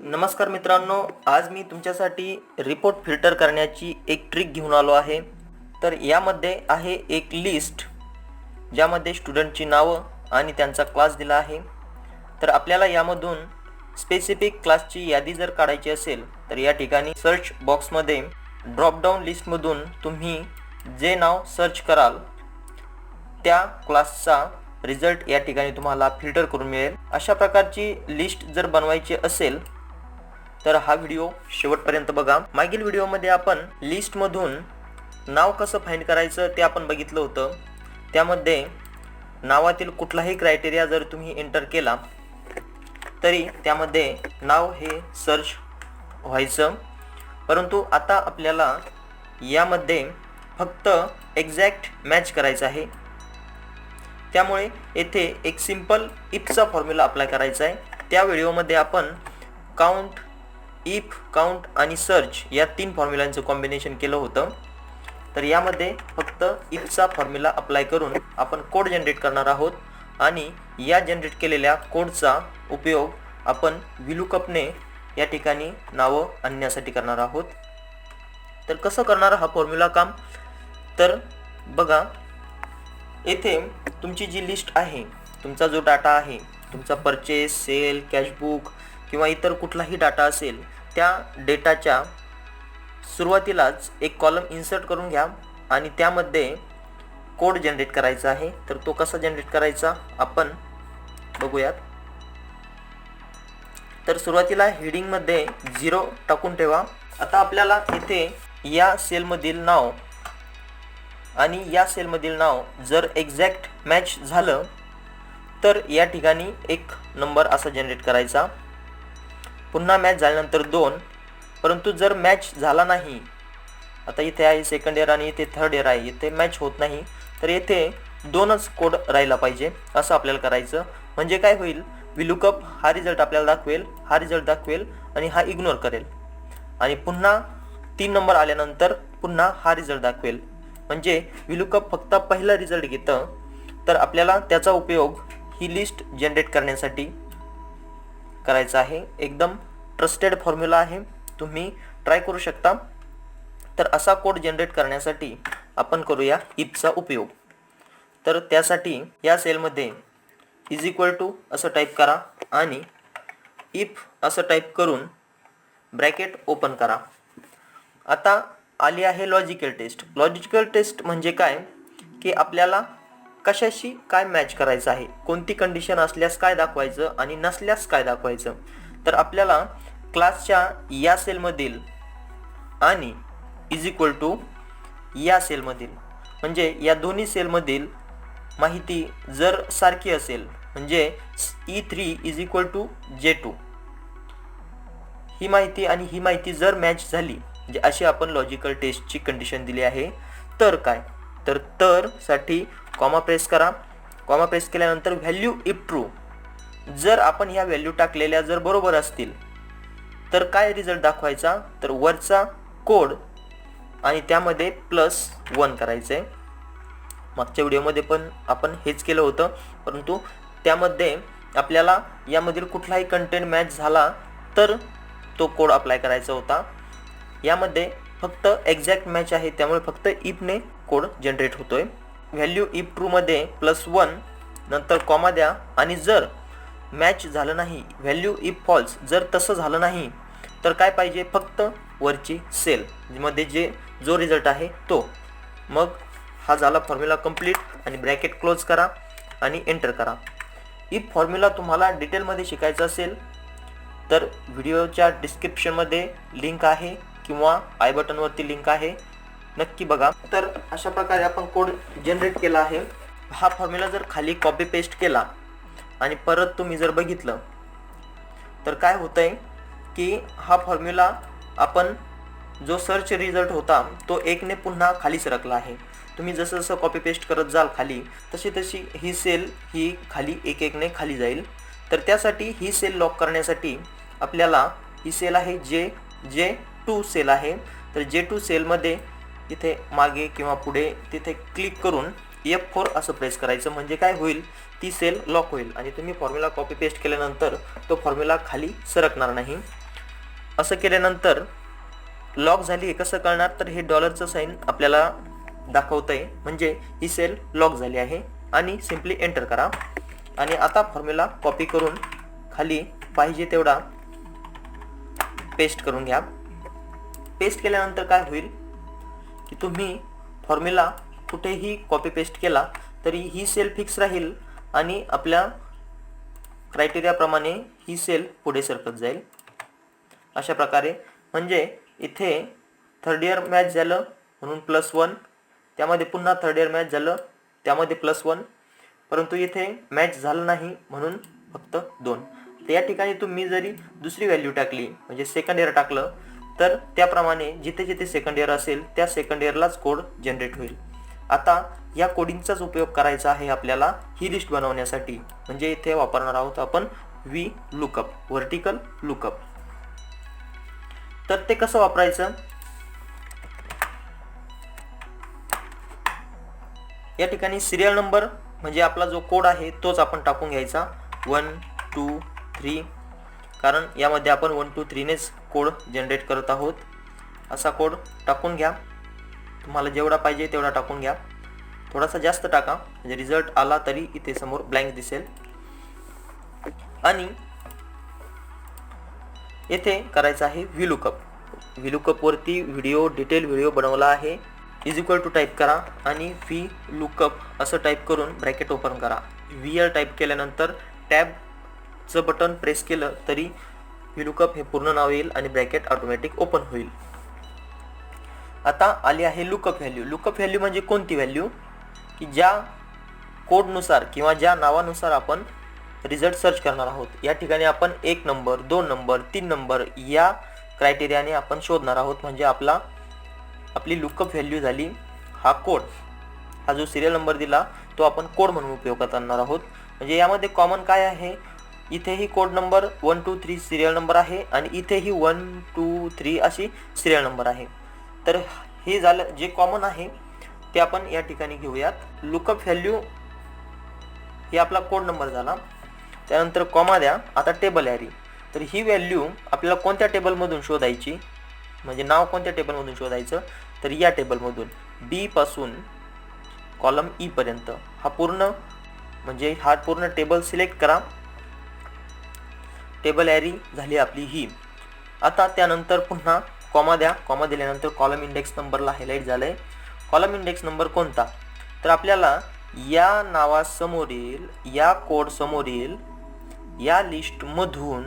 नमस्कार मित्रांनो आज मी तुमच्यासाठी रिपोर्ट फिल्टर करण्याची एक ट्रिक घेऊन आलो आहे. तर यामध्ये आहे एक लिस्ट ज्यामध्ये स्टुडंटची नावं आणि त्यांचा क्लास दिला आहे. तर आपल्याला यामधून स्पेसिफिक क्लासची यादी जर काढायची असेल तर या ठिकाणी सर्च बॉक्समध्ये ड्रॉपडाऊन लिस्टमधून तुम्ही जे नाव सर्च कराल त्या क्लासचा रिझल्ट या ठिकाणी तुम्हाला फिल्टर करून मिळेल. अशा प्रकारची लिस्ट जर बनवायची असेल तर हा व्हिडिओ शेवटपर्यंत बघा. मागील व्हिडिओमध्ये आपण लिस्टमधून नाव कसं फाईंड करायचं ते आपण बघितलं होतं. त्यामध्ये नावातील कुठलाही क्रायटेरिया जर तुम्ही एंटर केला तरी त्यामध्ये नाव हे सर्च व्हायचं. परंतु आता आपल्याला यामध्ये फक्त एक्झॅक्ट मॅच करायचं आहे. त्यामुळे येथे एक सिंपल इपचा फॉर्म्युला अप्लाय करायचा आहे. त्या व्हिडिओमध्ये आपण काउंट इफ काउंट आणि सर्च या तीन फॉर्म्युलांचं कॉम्बिनेशन केलं होतं. तर यामध्ये फक्त इफचा फॉर्म्युला अप्लाय करून आपण कोड जनरेट करणार आहोत आणि या जनरेट केलेल्या कोडचा उपयोग आपण विलुकपने या ठिकाणी नावं आणण्यासाठी करणार आहोत. तर कसं करणार हा फॉर्म्युला काम? तर बघा येथे तुमची जी लिस्ट आहे तुमचा जो डाटा आहे तुमचा परचेस सेल कॅशबुक किंवा इतर कुठलाही डाटा असेल त्या डेटाच्या सुरुवातीलाच एक कॉलम इन्सर्ट करून घ्या आणि त्यामध्ये कोड जनरेट करायचा आहे. तर तो कसा जनरेट करायचा? आपण बघूयात. तर सुरुवातीला हेडिंगमध्ये झिरो टाकून ठेवा. आता आपल्याला इथे या सेलमधील नाव आणि या सेलमधील नाव जर एक्झॅक्ट मॅच झालं तर या ठिकाणी एक नंबर असा जनरेट करायचा. पुन्हा मॅच झाल्यानंतर दोन परंतु जर मॅच झाला नाही आता इथे आहे सेकंड इयर आणि इथे थर्ड इयर आहे इथे मॅच होत नाही तर येथे दोनच कोड राहिला पाहिजे असं आपल्याला करायचं. म्हणजे काय होईल? विलुकअप हा रिझल्ट आपल्याला दाखवेल हा रिझल्ट दाखवेल आणि हा इग्नोर करेल. आणि पुन्हा तीन नंबर आल्यानंतर पुन्हा हा रिझल्ट दाखवेल. म्हणजे विलुकअप फक्त पहिला रिझल्ट घेतं तर आपल्याला त्याचा उपयोग ही लिस्ट जनरेट करण्यासाठी करायचा आहे. एकदम ट्रस्टेड फॉर्म्युला आहे. तुम्ही ट्राय करू शकता. तर असा कोड जनरेट करण्यासाठी आपण करूया इफचा उपयोग. तर त्यासाठी या सेलमध्ये इज इक्वल टू असं टाईप करा आणि इफ असं टाईप करून ब्रॅकेट ओपन करा. आता आली आहे लॉजिकल टेस्ट लॉजिकल टेस्ट म्हणजे काय? की आपल्याला कशाशी काय मॅच करायचं आहे? कोणती कंडिशन असल्यास काय दाखवायचं आणि नसल्यास काय दाखवायचं? तर आपल्याला क्लासच्या या सेलमधील आणि इज इक्वल टू या सेलमधील म्हणजे या दोन्ही सेलमधील माहिती जर सारखी असेल म्हणजे E three is equal to J two ही माहिती आणि ही माहिती जर मॅच झाली म्हणजे अशी आपण लॉजिकल टेस्टची कंडिशन दिली आहे तर काय? तर तर साठी कॉमा प्रेस करा. कॉमा प्रेस केल्यानंतर व्हॅल्यू इफ ट्रू जर आपण ह्या व्हॅल्यू टाकलेल्या जर बरोबर असतील तर काय रिझल्ट दाखवायचा? तर वरचा कोड आणि त्यामध्ये प्लस वन करायचं. आहे मागच्या व्हिडिओमध्ये पण आपण हेच केलं होतं. परंतु त्यामध्ये आपल्याला यामधील कुठलाही कंटेंट मॅच झाला तर तो कोड अप्लाय करायचा होता. यामध्ये फक्त एक्झॅक्ट मॅच आहे त्यामुळे फक्त इफने कोड जनरेट होतोय. व्हॅल्यू इफ ट्रूमध्ये प्लस वन नंतर कॉमा द्या. आणि जर मॅच झालं नाही व्हॅल्यू इफ फॉल्स जर तसं झालं नाही तर काय पाहिजे? फक्त वरची सेल मध्ये जे जो रिझल्ट आहे तो. मग हा झाला फॉर्म्युला कंप्लीट आणि ब्रॅकेट क्लोज करा आणि एंटर करा. इफ फॉर्म्युला तुम्हाला डिटेलमध्ये शिकायचं असेल तर व्हिडिओच्या डिस्क्रिप्शनमध्ये लिंक आहे किंवा आय बटनवरती लिंक आहे. नक्की बघा. तर अशा प्रकारे आपण कोड जनरेट केला आहे. हा फॉर्म्युला जर खाली कॉपी पेस्ट केला आणि परत तुम्ही जर बघितलं तर काय होतं आहे की हा फॉर्म्युला आपण जो सर्च रिझल्ट होता तो एकने पुन्हा खाली सरकला आहे. तुम्ही जसं जसं कॉपी पेस्ट करत जाल खाली तशी तशी ही सेल ही खाली एक एकने खाली जाईल. तर त्यासाठी ही सेल लॉक करण्यासाठी आपल्याला ही सेल आहे जे जे टू सेल आहे. तर जे टू सेलमध्ये तिथे मागे किंवा पुढे तिथे क्लिक करून एफ फोर असं प्रेस करायचं. म्हणजे काय होईल? ती सेल लॉक होईल. आणि तुम्ही फॉर्म्युला कॉपी पेस्ट केल्यानंतर तो फॉर्म्युला खाली सरकणार नाही. असं केल्यानंतर लॉक झाली आहे कसं कळणार? तर हे डॉलरचं साईन आपल्याला दाखवतं आहे म्हणजे ही सेल लॉक झाली आहे. आणि सिम्पली एंटर करा. आणि आता फॉर्म्युला कॉपी करून खाली पाहिजे तेवढा पेस्ट करून घ्या. पेस्ट केल्यानंतर काय होईल? की तुम्ही फॉर्म्युला कुठेही कॉपी पेस्ट केला तरी ही सेल फिक्स राहील आणि आपल्या क्रायटेरियाप्रमाणे ही सेल पुढे सरकत जाईल. अशा प्रकारे. म्हणजे इथे थर्ड इयर मॅच झालं म्हणून प्लस वन त्यामध्ये पुन्हा थर्ड इयर मॅच झालं त्यामध्ये प्लस वन परंतु इथे मॅच झालं नाही म्हणून फक्त दोन. तर या ठिकाणी तुम्ही जरी दुसरी व्हॅल्यू टाकली म्हणजे सेकंड इयर टाकलं तर त्याप्रमाणे जिथे जिथे सेकंड इयर असेल त्या सेकंड इयरलाच कोड जनरेट होईल. आता या कोडिंगचाच उपयोग करायचा आहे आपल्याला ही लिस्ट बनवण्यासाठी. म्हणजे इथे वापरणार आहोत आपण व्ही लुकअप व्हर्टिकल लुकअप तर ते कसं वापरायचं? या ठिकाणी सिरियल नंबर म्हणजे आपला जो कोड आहे तोच आपण टाकून घ्यायचा. वन टू थ्री कारण यामध्ये आपण वन टू थ्रीनेच कोड जनरेट करत आहोत. असा कोड टाकून घ्या. तुम्हाला जेवढा पाहिजे तेवढा टाकून घ्या. थोडासा जास्त टाका. म्हणजे रिझल्ट आला तरी इथे समोर ब्लँक दिसेल. आणि येथे करायचं आहे व्हिलुकअप व्हिलुकअपवरती व्हिडिओ डिटेल व्हिडिओ बनवला आहे. इज इक्वल टू टाईप करा आणि व्ही लुकअप असं टाईप करून ब्रॅकेट ओपन करा. व्ही आर टाईप केल्यानंतर टॅब चं बटन प्रेस केलं तरी व्हिलुकअप हे पूर्ण नाव येईल आणि ब्रॅकेट ऑटोमॅटिक ओपन होईल. आता आली आहे लुकअप व्हॅल्यू. लुकअप व्हॅल्यू म्हणजे कोणती व्हॅल्यू? की ज्या कोडनुसार किंवा ज्या नावानुसार आपण रिझल्ट सर्च करणार आहोत. या ठिकाणी आपण एक नंबर दोन नंबर तीन नंबर या क्रायटेरियाने आपण शोधणार आहोत. म्हणजे आपला आपली लुकअप व्हॅल्यू झाली हा कोड. हा जो सिरियल नंबर दिला तो आपण कोड म्हणून उपयोग आणणार आहोत. म्हणजे यामध्ये कॉमन काय आहे? इथेही code number one two three serial number आहे आणि इथेही वन टू थ्री अशी सिरियल नंबर आहे. तर हे झालं जे कॉमन आहे ते आपण या ठिकाणी घेऊयात. लुकअप व्हॅल्यू हे आपला कोड नंबर झाला. त्यानंतर कॉमा द्या. आता टेबल ॲरी तर ही व्हॅल्यू आपल्याला कोणत्या टेबलमधून शोधायची? म्हणजे नाव कोणत्या टेबलमधून शोधायचं? तर या टेबलमधून बीपासून कॉलम ईपर्यंत e हा पूर्ण म्हणजे हा पूर्ण टेबल सिलेक्ट करा. टेबल ॲरी झाली आपली ही. आता त्यानंतर पुन्हा कॉमा द्या. कॉमा दिल्यानंतर कॉलम इंडेक्स नंबरला हायलाईट झालं आहे कॉलम इंडेक्स नंबर कोणता? तर आपल्याला या नावासमोरील या कोडसमोरील या लिस्टमधून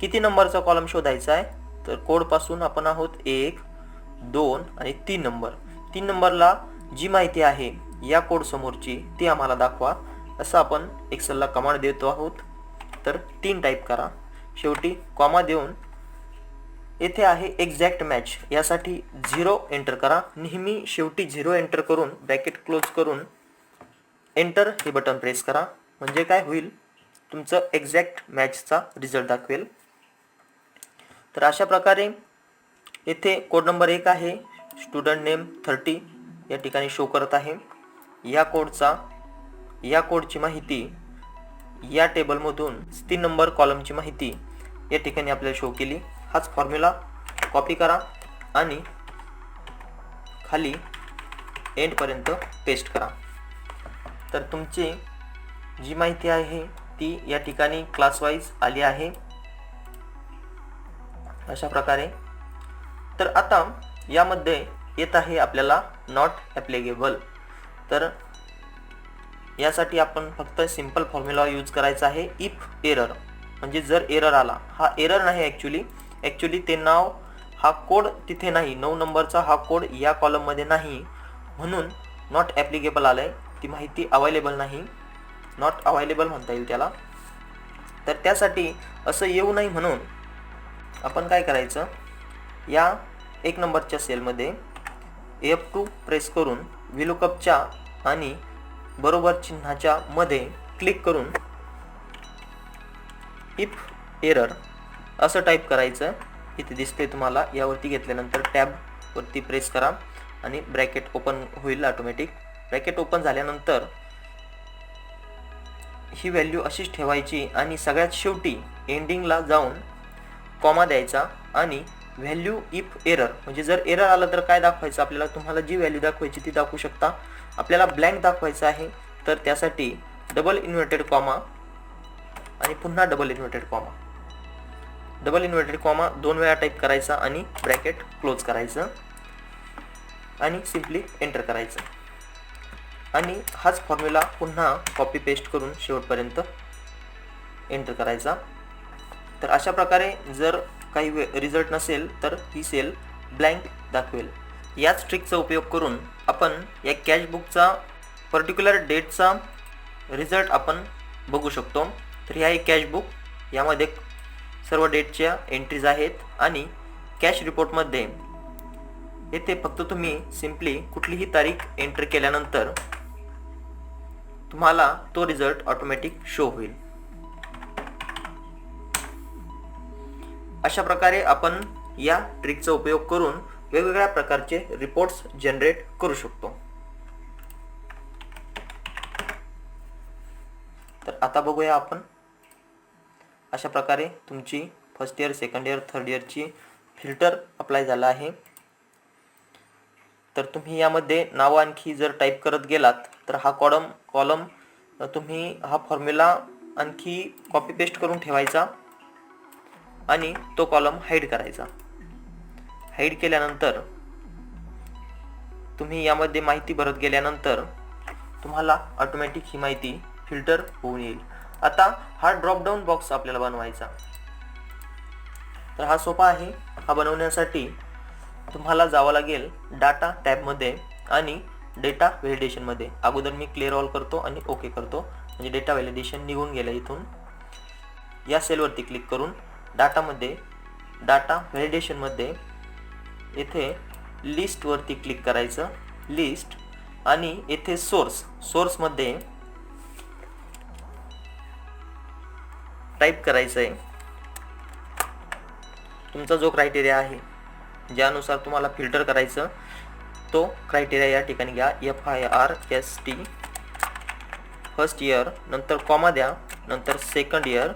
किती नंबरचा कॉलम शोधायचा आहे? तर कोडपासून आपण आहोत एक दोन आणि तीन नंबर तीन नंबरला जी माहिती आहे या कोडसमोरची ती आम्हाला दाखवा. असं आपण एक्सेलला कमांड देतो आहोत. तर तीन टाईप करा. शेवटी कॉमा देऊन येथे आहे एक्झॅक्ट मॅच यासाठी झिरो एंटर करा. नेहमी शेवटी झिरो एंटर करून ब्रॅकेट क्लोज करून एंटर हे बटन प्रेस करा. म्हणजे काय होईल? तुमचं एक्झॅक्ट मॅचचा रिझल्ट दाखवेल. तर अशा प्रकारे येथे कोड नंबर एक आहे. स्टुडंट नेम थर्टी या ठिकाणी शो करत आहे. या कोडचा या कोडची माहिती या टेबलमधून तीन नंबर कॉलमची माहिती या ठिकाणी आपल्याला शो केली. हाच फॉर्म्युला कॉपी करा आणि खाली एंडपर्यंत पेस्ट करा. तर तुमची जी माहिती आहे ती या ठिकाणी क्लासवाईज आली आहे. अशा प्रकारे. तर आता यामध्ये येत आहे आपल्याला नॉट ॲप्लिकेबल तर यासाठी आपण फक्त सिंपल फॉर्म्युला यूज करायचा आहे इफ एरर म्हणजे जर एरर आला. हा एरर नाही ॲक्च्युली ॲक्च्युली ते नाव हा कोड तिथे नाही. नऊ नंबरचा हा कोड या कॉलममध्ये नाही. म्हणून नॉट ॲप्लिकेबल आलं आहे ती माहिती अवेलेबल नाही. नॉट अवेलेबल म्हणता येईल त्याला. तर त्यासाठी असं येऊ नाही म्हणून आपण काय करायचं? या एक नंबरच्या सेलमध्ये एफ टू प्रेस करून विलुकपच्या आणि बरोबर चिन्हाच्या मध्ये क्लिक करून इफ एरर असं टाईप करायचं. इथे दिसते तुम्हाला. यावरती घेतल्यानंतर टॅबवरती प्रेस करा आणि ब्रॅकेट ओपन होईल ऑटोमॅटिक ब्रॅकेट ओपन झाल्यानंतर ही व्हॅल्यू अशीच ठेवायची आणि सगळ्यात शेवटी एंडिंगला जाऊन कॉमा द्यायचा आणि व्हॅल्यू इफ एरर म्हणजे जर एरर आलं तर काय दाखवायचं आपल्याला? तुम्हाला जी व्हॅल्यू दाखवायची ती दाखवू शकता. आपल्याला ब्लँक दाखवायचं आहे तर त्यासाठी डबल इन्व्हर्टेड कॉमा आणि पुन्हा double inverted comma double inverted comma दोन वेळा टाईप करायचा आणि ब्रॅकेट क्लोज करायचं आणि सिम्पली एंटर करायचं. आणि हाच फॉर्म्युला पुन्हा कॉपी पेस्ट करून शेवटपर्यंत एंटर करायचा. तर अशा प्रकारे जर काही रिझल्ट नसेल तर ही सेल ब्लँक दाखवेल. याच ट्रिकचा उपयोग करून आपण या कॅशबुकचा पर्टिक्युलर डेटचा रिझल्ट आपण बघू शकतो. तर ह्या एक कॅशबुक यामध्ये सर्व डेटच्या एंट्रीज आहेत आणि कॅश रिपोर्टमध्ये येथे फक्त तुम्ही सिम्पली कुठलीही तारीख एंटर केल्यानंतर तुम्हाला तो रिझल्ट ऑटोमॅटिक शो होईल. अशा प्रकारे आपण या ट्रिकचा उपयोग करून वेगवेगळ्या प्रकारचे रिपोर्ट्स जनरेट करू शकतो. तर आता बघूया आपण अशा प्रकारे तुमची first year second year third इयरची filter apply झाला आहे. तर तुम्ही यामध्ये नावं आणखी जर टाईप करत गेलात तर हा कॉलम कॉलम तुम्ही हा फॉर्म्युला आणखी कॉपी पेस्ट करून ठेवायचा आणि तो कॉलम हाईड करायचा. हाईड केल्यानंतर तुम्ही यामध्ये माहिती भरत गेल्यानंतर तुम्हाला ऑटोमॅटिक ही माहिती फिल्टर होऊन येईल. आता हा ड्रॉपडाऊन बॉक्स आपल्याला बनवायचा. तर हा सोपा आहे. हा बनवण्यासाठी तुम्हाला जावं लागेल डाटा टॅबमध्ये आणि डेटा व्हॅलिडेशनमध्ये अगोदर मी क्लिअर ऑल करतो आणि ओके करतो. म्हणजे डेटा व्हॅलिडेशन निघून गेलं इथून. या सेलवरती क्लिक करून डाटामध्ये डाटा व्हॅलिडेशनमध्ये येथे लिस्टवरती क्लिक करायचं. लिस्ट आणि येथे सोर्स सोर्समध्ये टाईप करायचं आहे तुमचा जो क्रायटेरिया आहे ज्यानुसार तुम्हाला फिल्टर करायचं तो क्रायटेरिया या ठिकाणी घ्या. F I R S T first year नंतर कॉमा द्या नंतर सेकंड इयर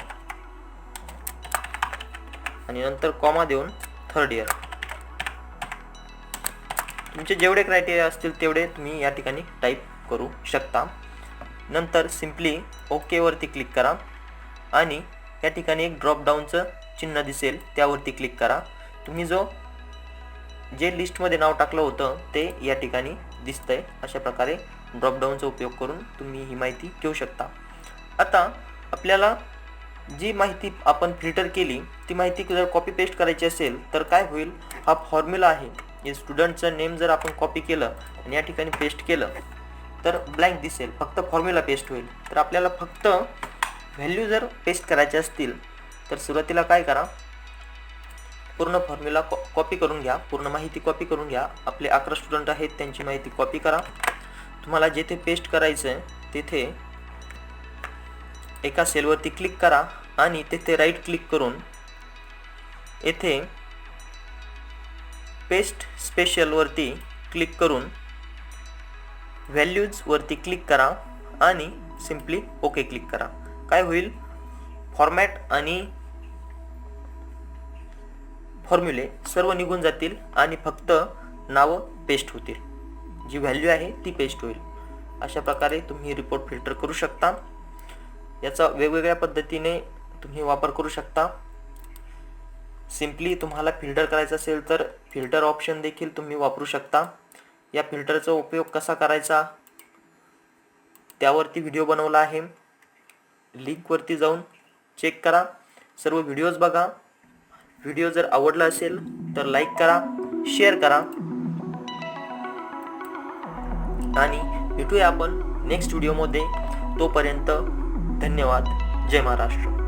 आणि नंतर कॉमा देऊन थर्ड इयर तुमचे जेवढे क्रायटेरिया असतील तेवढे तुम्ही या ठिकाणी टाईप करू शकता. नंतर सिम्पली ओकेवरती क्लिक करा आणि या ठिकाणी एक ड्रॉपडाऊनचं चिन्ह दिसेल त्यावरती क्लिक करा. तुम्ही जो जे लिस्टमध्ये नाव टाकलं होतं ते या ठिकाणी दिसतंय. अशा प्रकारे ड्रॉपडाऊनचा उपयोग करून तुम्ही ही माहिती घेऊ शकता. आता आपल्याला जी माहिती आपण फिल्टर केली ती माहिती जर कॉपी पेस्ट करायची असेल तर काय होईल? हा फॉर्म्युला आहे. स्टुडंटचं नेम जर आपण कॉपी केलं आणि या ठिकाणी पेस्ट केलं तर ब्लँक दिसेल. फक्त फॉर्म्युला पेस्ट होईल. तर आपल्याला फक्त व्हॅल्यू जर पेस्ट करायचे असतील तर सुरुवातीला काय करा? पूर्ण फॉर्म्युला कॉ कॉपी करून घ्या. पूर्ण माहिती कॉपी करून घ्या. आपले अकरा स्टुडंट आहेत त्यांची माहिती कॉपी करा. तुम्हाला जेथे पेस्ट करायचं आहे तेथे एका सेलवरती क्लिक करा आणि तेथे राईट क्लिक करून येथे पेस्ट स्पेशलवरती क्लिक करून व्हॅल्यूजवरती क्लिक करा आणि सिम्पली ओके क्लिक करा. काय होईल? फॉर्मॅट आणि फॉर्म्युले सर्व निघून जातील आणि फक्त नावं पेस्ट होतील. जी व्हॅल्यू आहे ती पेस्ट होईल. अशा प्रकारे तुम्ही रिपोर्ट फिल्टर करू शकता. याचा वेगवेगळ्या पद्धतीने तुम्ही वापर करू शकता. सिम्पली तुम्हाला फिल्टर करायचं असेल तर फिल्टर ऑप्शन देखील तुम्ही वापरू शकता. या फिल्टरचा उपयोग कसा करायचा? त्यावरती व्हिडिओ बनवला आहे. लिंकवरती जाऊन चेक करा. सर्व व्हिडिओज बघा. व्हिडिओ जर आवडला असेल तर लाईक करा शेअर करा. आणि भेटूया आपण नेक्स्ट व्हिडिओमध्ये तोपर्यंत धन्यवाद. जय महाराष्ट्र.